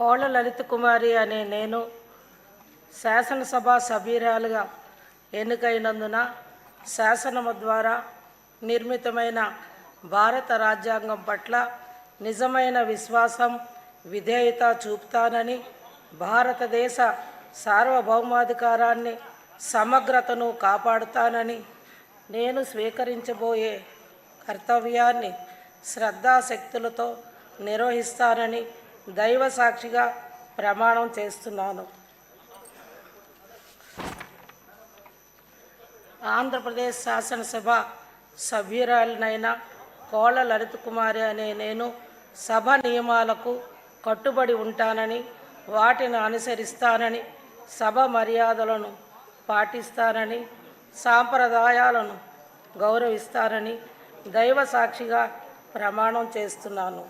కోళ్ళ లలిత కుమారి అనే నేను శాసనసభ సభ్యురాలుగా ఎన్నికైనందున శాసనము ద్వారా నిర్మితమైన భారత రాజ్యాంగం పట్ల నిజమైన విశ్వాసం విధేయత చూపుతానని భారతదేశ సార్వభౌమాధికారాన్ని సమగ్రతను కాపాడుతానని నేను స్వీకరించబోయే కర్తవ్యాన్ని శ్రద్ధాశక్తులతో నిర్వహిస్తానని దైవ సాక్షిగా ప్రమాణం చేస్తున్నాను. ఆంధ్రప్రదేశ్ శాసనసభ సభ్యురాలినైన కోళ్ళ లలిత కుమారి అనే నేను సభ నియమాలకు కట్టుబడి ఉంటానని వాటిని అనుసరిస్తానని సభ మర్యాదలను పాటిస్తానని సాంప్రదాయాలను గౌరవిస్తానని దైవ సాక్షిగా ప్రమాణం చేస్తున్నాను.